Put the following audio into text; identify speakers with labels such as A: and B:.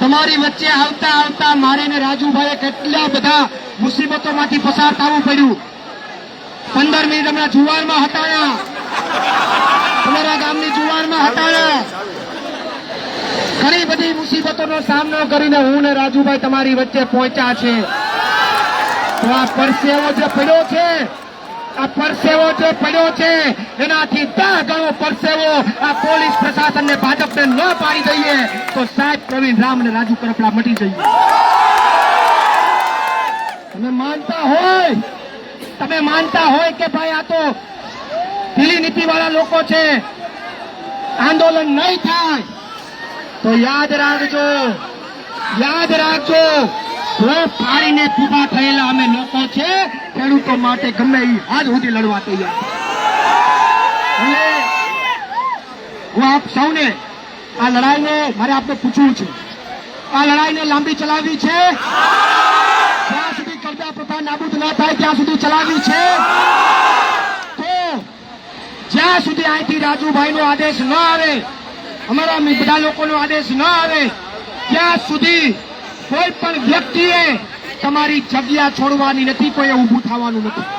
A: તમારી વચ્ચે આવતા આવતા મારે ને રાજુભાઈએ કેટલા બધા મુસીબતોમાંથી પસાર થવું પડ્યું. પંદર મિનિટ હમણાં જુવારમાં હટાયા. તમારા ગામની જુવારમાં હટાયા. ઘણી બધી મુસીબતોનો સામનો કરીને હું ને રાજુભાઈ તમારી વચ્ચે પહોંચ્યા છે. તો આ પરસેવો જે પડ્યો છે, આ પરસેવો જે પડ્યો છે, એનાથી દસ ગણો પરસેવો પ્રશાસનને ભાજપને ન પાડી દઈએ, તો સાહેબ પ્રવીણ રામ અને રાજુ કરપડા મટી જઈએ. તમે માનતા હોય, તમે માનતા હોય કે ભાઈ આ તો ઢીલી નીતિ વાળા લોકો છે, આંદોલન નહીં થાય. તો યાદ રાખજો યાદ રાખજો ભોગ ફાડીને ઊભા થયેલા અમે લોકો છે, ખેડૂતો માટે ગમે એ હાથ સુધી લડવા તૈયાર અને હું આપ સૌને આ લડાઈને મારે આપને પૂછવું છે. આ લડાઈને લાંબી ચલાવી છે. જ્યાં સુધી કરતા પ્રથા નાબૂદ ન થાય, ત્યાં સુધી ચલાવી છે. તો જ્યાં સુધી અહીંથી રાજુભાઈનો આદેશ ન આવે, અમારા બધા લોકોનો આદેશ ન આવે, ત્યાં સુધી કોઈ પણ વ્યક્તિએ તમારી જગ્યા છોડવાની નથી, કોઈ ઊભું થવાનું નથી.